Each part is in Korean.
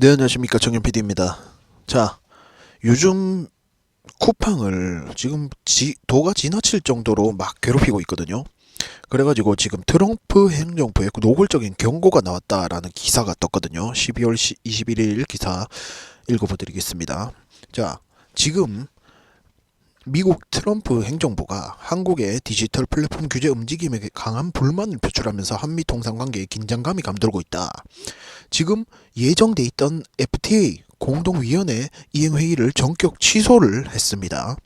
네, 안녕하십니까. 정현 PD입니다. 자, 요즘 쿠팡을 지금 지, 도가 지나칠 정도로 막 괴롭히고 있거든요. 그래가지고 지금 트럼프 행정부의 그 노골적인 경고가 나왔다라는 기사가 떴거든요. 12월 21일 기사 읽어보드리겠습니다. 자, 지금 미국 트럼프 행정부가 한국의 디지털 플랫폼 규제 움직임에 강한 불만을 표출하면서 한미 통상 관계에 긴장감이 감돌고 있다. 지금 예정돼 있던 FTA 공동위원회 이행회의를 전격 취소를 했습니다.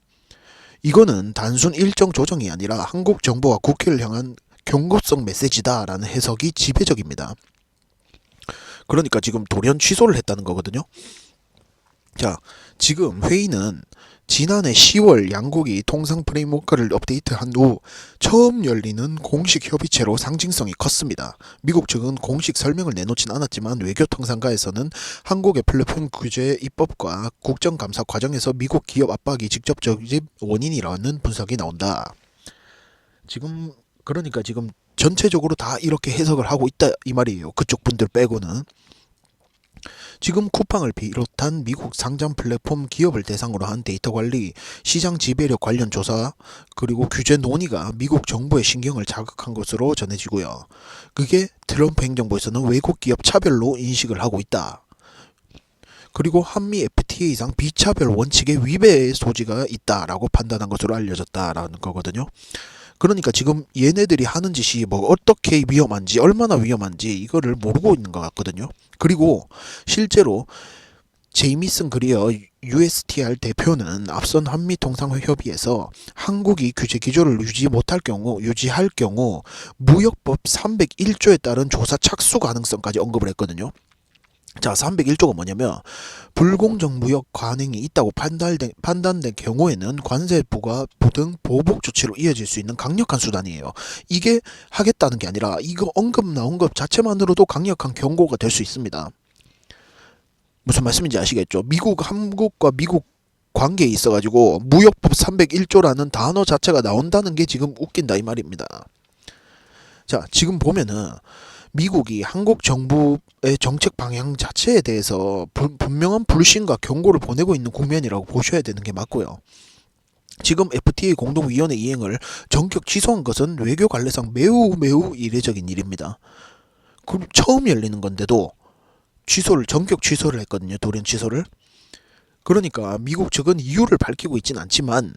이거는 단순 일정 조정이 아니라 한국 정부와 국회를 향한 경고성 메시지다라는 해석이 지배적입니다. 그러니까 지금 돌연 취소를 했다는 거거든요. 자, 지금 회의는 지난해 10월 양국이 통상 프레임워크를 업데이트한 후 처음 열리는 공식 협의체로 상징성이 컸습니다. 미국 측은 공식 설명을 내놓진 않았지만 외교통상가에서는 한국의 플랫폼 규제 입법과 국정감사 과정에서 미국 기업 압박이 직접적인 원인이라는 분석이 나온다. 지금 그러니까 지금 전체적으로 다 이렇게 해석을 하고 있다 이 말이에요. 그쪽 분들 빼고는. 지금 쿠팡을 비롯한 미국 상장 플랫폼 기업을 대상으로 한 데이터 관리, 시장 지배력 관련 조사, 그리고 규제 논의가 미국 정부의 신경을 자극한 것으로 전해지고요. 그게 트럼프 행정부에서는 외국 기업 차별로 인식을 하고 있다. 그리고 한미 FTA상 비차별 원칙의 위배의 소지가 있다라고 판단한 것으로 알려졌다라는 거거든요. 그러니까 지금 얘네들이 하는 짓이 뭐 어떻게 위험한지 얼마나 위험한지 이거를 모르고 있는 것 같거든요. 그리고 실제로 제이미슨 그리어 USTR 대표는 앞선 한미 통상협의에서 한국이 규제 기조를 유지 못할 경우 유지할 경우 무역법 301조에 따른 조사 착수 가능성까지 언급을 했거든요. 자, 301조가 뭐냐면 불공정 무역 관행이 있다고 판단된, 판단된 경우에는 관세 부과 등 보복 조치로 이어질 수 있는 강력한 수단이에요. 이게 하겠다는 게 아니라 이거 언급 나온 것 자체만으로도 강력한 경고가 될 수 있습니다. 무슨 말씀인지 아시겠죠? 미국 한국과 미국 관계에 있어 가지고 무역법 301조라는 단어 자체가 나온다는 게 지금 웃긴다 이 말입니다. 자, 지금 보면은 미국이 한국 정부의 정책 방향 자체에 대해서 분- 분명한 불신과 경고를 보내고 있는 국면이라고 보셔야 되는 게 맞고요. 지금 FTA 공동위원회 이행을 전격 취소한 것은 외교 관례상 매우 매우 이례적인 일입니다. 그럼 처음 열리는 건데도 취소를 전격 취소를 했거든요. 돌연 취소를. 그러니까 미국 측은 이유를 밝히고 있진 않지만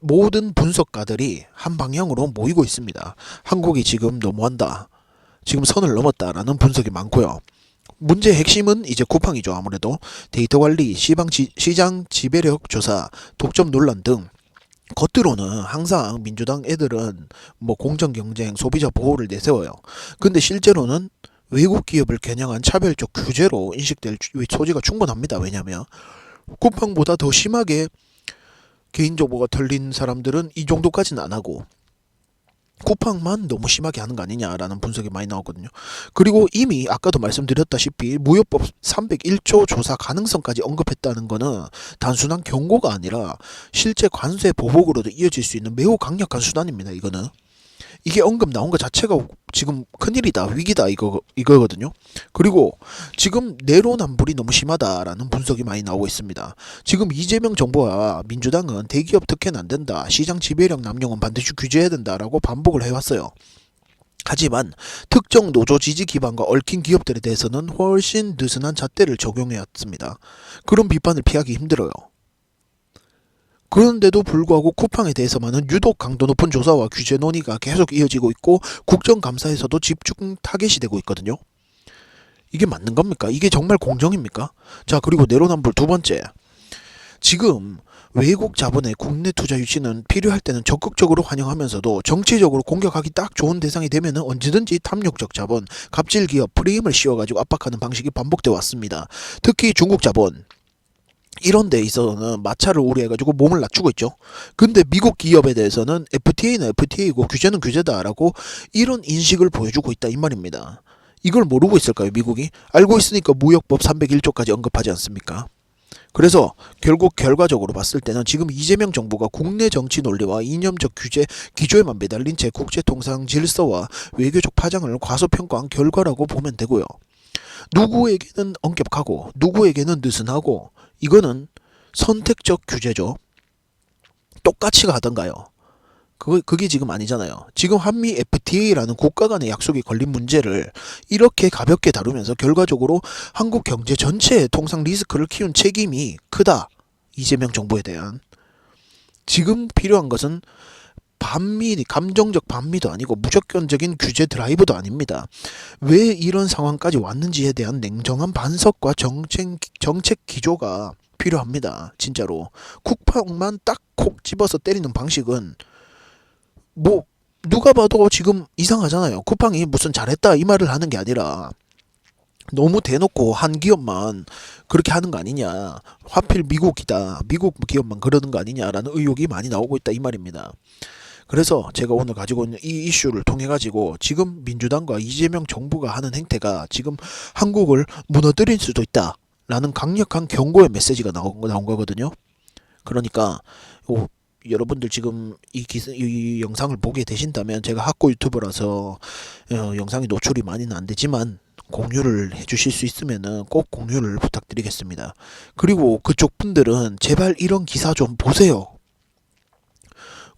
모든 분석가들이 한 방향으로 모이고 있습니다. 한국이 지금 너무한다. 지금 선을 넘었다라는 분석이 많고요. 문제의 핵심은 이제 쿠팡이죠. 아무래도 데이터 관리, 시방 지, 시장 지배력 조사, 독점 논란 등 겉으로는 항상 민주당 애들은 뭐 공정 경쟁, 소비자 보호를 내세워요. 근데 실제로는 외국 기업을 겨냥한 차별적 규제로 인식될 소지가 충분합니다. 왜냐하면 쿠팡보다 더 심하게 개인정보가 털린 사람들은 이 정도까지는 안 하고 쿠팡만 너무 심하게 하는 거 아니냐라는 분석이 많이 나오거든요. 그리고 이미 아까도 말씀드렸다시피 무역법 301조 조사 가능성까지 언급했다는 거는 단순한 경고가 아니라 실제 관세 보복으로도 이어질 수 있는 매우 강력한 수단입니다. 이거는 이게 언급 나온 것 자체가 지금 큰일이다 위기다 이거 이거거든요. 그리고 지금 내로남불이 너무 심하다라는 분석이 많이 나오고 있습니다. 지금 이재명 정부와 민주당은 대기업 특혜는 안 된다. 시장 지배력 남용은 반드시 규제해야 된다라고 반복을 해왔어요. 하지만 특정 노조 지지 기반과 얽힌 기업들에 대해서는 훨씬 느슨한 잣대를 적용해왔습니다. 그런 비판을 피하기 힘들어요. 그런데도 불구하고 쿠팡에 대해서만은 유독 강도 높은 조사와 규제 논의가 계속 이어지고 있고 국정감사에서도 집중 타겟이 되고 있거든요. 이게 맞는 겁니까? 이게 정말 공정입니까? 자, 그리고 내로남불 두 번째. 지금 외국 자본의 국내 투자 유치는 필요할 때는 적극적으로 환영하면서도 정치적으로 공격하기 딱 좋은 대상이 되면 언제든지 탐욕적 자본, 갑질 기업, 프레임을 씌워가지고 압박하는 방식이 반복돼 왔습니다. 특히 중국 자본, 이런 데 있어서는 마찰을 우려해가지고 몸을 낮추고 있죠. 근데 미국 기업에 대해서는 FTA는 FTA고 규제는 규제다라고 이런 인식을 보여주고 있다 이 말입니다. 이걸 모르고 있을까요, 미국이? 알고 있으니까 무역법 301조까지 언급하지 않습니까? 그래서 결국 결과적으로 봤을 때는 지금 이재명 정부가 국내 정치 논리와 이념적 규제 기조에만 매달린 제 국제 통상 질서와 외교적 파장을 과소평가한 결과라고 보면 되고요. 누구에게는 엄격하고 누구에게는 느슨하고 이거는 선택적 규제죠. 똑같이 가던가요. 그거 그게 지금 아니잖아요. 지금 한미 FTA라는 국가 간의 약속이 걸린 문제를 이렇게 가볍게 다루면서 결과적으로 한국 경제 전체의 통상 리스크를 키운 책임이 크다. 이재명 정부에 대한 지금 필요한 것은 반미 감정적 반미도 아니고 무조건적인 규제 드라이브도 아닙니다. 왜 이런 상황까지 왔는지에 대한 냉정한 반석과 정책 정책 기조가 필요합니다. 진짜로 쿠팡만 딱 콕 집어서 때리는 방식은 뭐 누가 봐도 지금 이상하잖아요. 쿠팡이 무슨 잘했다 이 말을 하는 게 아니라 너무 대놓고 한 기업만 그렇게 하는 거 아니냐. 하필 미국이다. 미국 기업만 그러는 거 아니냐라는 의혹이 많이 나오고 있다 이 말입니다. 그래서 제가 오늘 가지고 있는 이 이슈를 통해 가지고 지금 민주당과 이재명 정부가 하는 행태가 지금 한국을 무너뜨릴 수도 있다 라는 강력한 경고의 메시지가 나온, 나온 거거든요. 그러니까 요, 여러분들 지금 이, 기사, 이 영상을 보게 되신다면 제가 학고 유튜버라서 어, 영상이 노출이 많이는 안 되지만 공유를 해주실 수 있으면은 꼭 공유를 부탁드리겠습니다. 그리고 그쪽 분들은 제발 이런 기사 좀 보세요.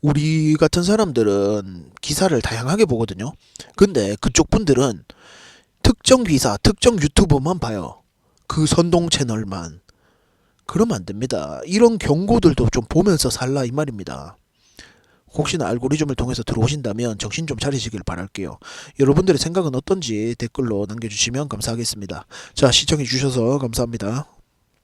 우리 같은 사람들은 기사를 다양하게 보거든요. 근데 그쪽 분들은 특정 기사, 특정 유튜버만 봐요. 그 선동 채널만. 그러면 안 됩니다. 이런 경고들도 좀 보면서 살라 이 말입니다. 혹시나 알고리즘을 통해서 들어오신다면 정신 좀 차리시길 바랄게요. 여러분들의 생각은 어떤지 댓글로 남겨주시면 감사하겠습니다. 자, 시청해주셔서 감사합니다.